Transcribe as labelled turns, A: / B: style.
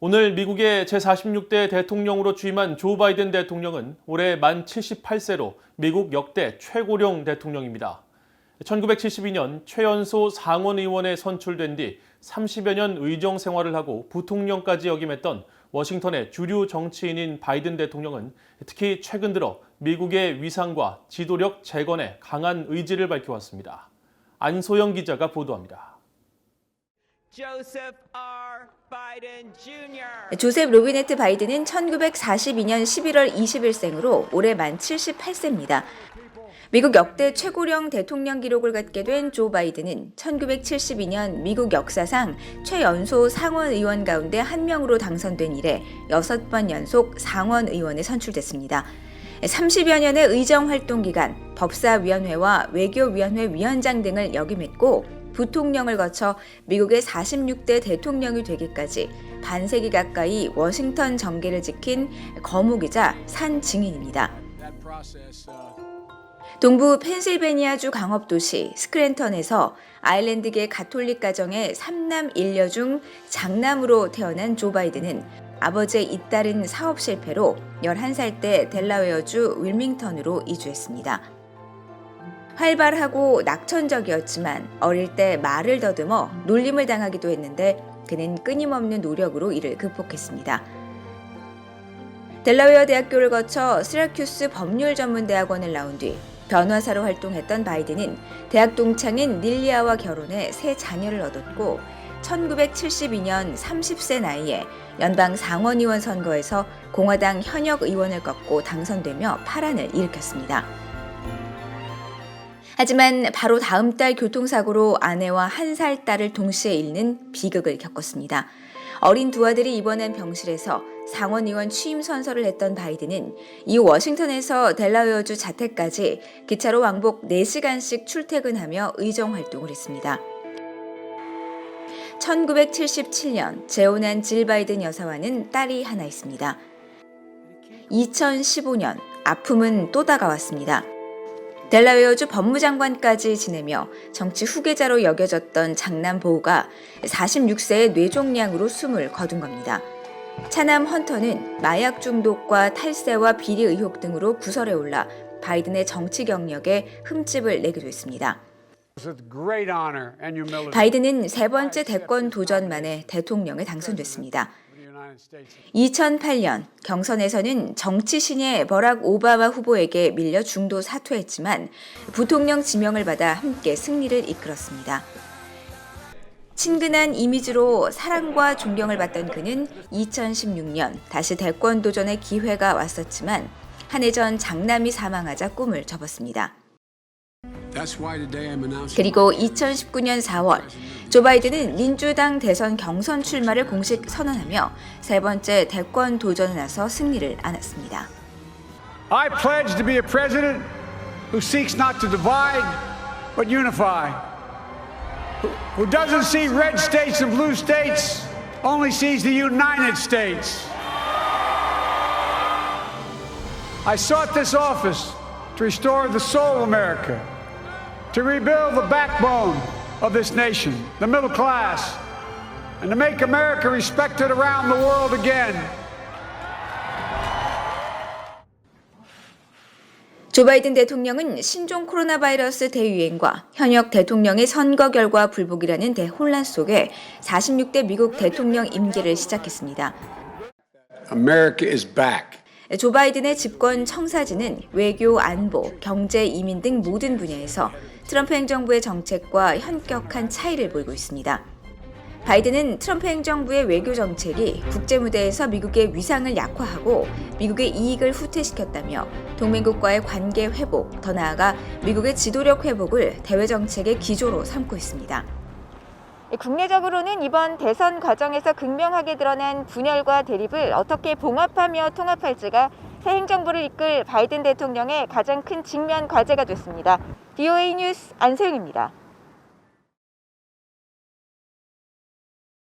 A: 오늘 미국의 제46대 대통령으로 취임한 조 바이든 대통령은 올해 만 78세로 미국 역대 최고령 대통령입니다. 1972년 최연소 상원의원에 선출된 뒤 30여 년 의정 생활을 하고 부통령까지 역임했던 워싱턴의 주류 정치인인 바이든 대통령은 특히 최근 들어 미국의 위상과 지도력 재건에 강한 의지를 밝혀왔습니다. 안소영 기자가 보도합니다.
B: 조셉 로비네트 바이든은 1942년 11월 20일생으로 올해 만 78세입니다. 미국 역대 최고령 대통령 기록을 갖게 된 조 바이든은 1972년 미국 역사상 최연소 상원 의원 가운데 한 명으로 당선된 이래 6번 연속 상원 의원에 선출됐습니다. 30여 년의 의정 활동 기간 법사위원회와 외교위원회 위원장 등을 역임했고 부통령을 거쳐 미국의 46대 대통령이 되기까지 반세기 가까이 워싱턴 정계를 지킨 거목이자 산 증인입니다. 동부 펜실베니아주 강업도시 스크랜턴에서 아일랜드계 가톨릭 가정의 3남 1녀 중 장남으로 태어난 조 바이든은 아버지의 잇따른 사업 실패로 11살 때 델라웨어주 윌밍턴으로 이주했습니다. 활발하고 낙천적이었지만 어릴 때 말을 더듬어 놀림을 당하기도 했는데 그는 끊임없는 노력으로 이를 극복했습니다. 델라웨어 대학교를 거쳐 스라큐스 법률 전문 대학원을 나온 뒤 변호사로 활동했던 바이든은 대학 동창인 닐리아와 결혼해 세 자녀를 얻었고 1972년 30세 나이에 연방 상원의원 선거에서 공화당 현역 의원을 꺾고 당선되며 파란을 일으켰습니다. 하지만 바로 다음 달 교통사고로 아내와 한 살 딸을 동시에 잃는 비극을 겪었습니다. 어린 두 아들이 입원한 병실에서 상원 의원 취임 선서를 했던 바이든은 이후 워싱턴에서 델라웨어주 자택까지 기차로 왕복 4시간씩 출퇴근하며 의정 활동을 했습니다. 1977년 재혼한 질 바이든 여사와는 딸이 하나 있습니다. 2015년 아픔은 또 다가왔습니다. 델라웨어주 법무장관까지 지내며 정치 후계자로 여겨졌던 장남 보우가 46세의 뇌종양으로 숨을 거둔 겁니다. 차남 헌터는 마약 중독과 탈세와 비리 의혹 등으로 구설에 올라 바이든의 정치 경력에 흠집을 내기도 했습니다. 바이든은 세 번째 대권 도전 만에 대통령에 당선됐습니다. 2008년 경선에서는 정치 신의 버락 오바마 후보에게 밀려 중도 사퇴했지만 부통령 지명을 받아 함께 승리를 이끌었습니다. 친근한 이미지로 사랑과 존경을 받던 그는 2016년 다시 대권 도전의 기회가 왔었지만 한 해 전 장남이 사망하자 꿈을 접었습니다. 그리고 2019년 4월 조 바이든은 민주당 대선 경선 출마를 공식 선언하며 세 번째 대권 도전에 나서 승리를 안았습니다.
C: I pledge to be a president who seeks not to divide, but unify. Who, doesn't see red states and blue states, only sees the United States. I sought this office to restore the soul of America, to rebuild the backbone of this nation, the middle class, and to make America respected around the world again.
B: 조 바이든 대통령은 신종 코로나 바이러스 대유행과 현역 대통령의 선거 결과 불복이라는 대혼란 속에 46대 미국 대통령 임기를 시작했습니다.
C: America is back.
B: 조 바이든의 집권 청사진은 외교, 안보, 경제, 이민 등 모든 분야에서 트럼프 행정부의 정책과 현격한 차이를 보이고 있습니다. 바이든은 트럼프 행정부의 외교 정책이 국제 무대에서 미국의 위상을 약화하고 미국의 이익을 후퇴시켰다며 동맹국과의 관계 회복, 더 나아가 미국의 지도력 회복을 대외 정책의 기조로 삼고 있습니다.
D: 국내적으로는 이번 대선 과정에서 극명하게 드러난 분열과 대립을 어떻게 봉합하며 통합할지가 새 행정부를 이끌 바이든 대통령의 가장 큰 직면 과제가 됐습니다. DOA 뉴스 안소영입니다.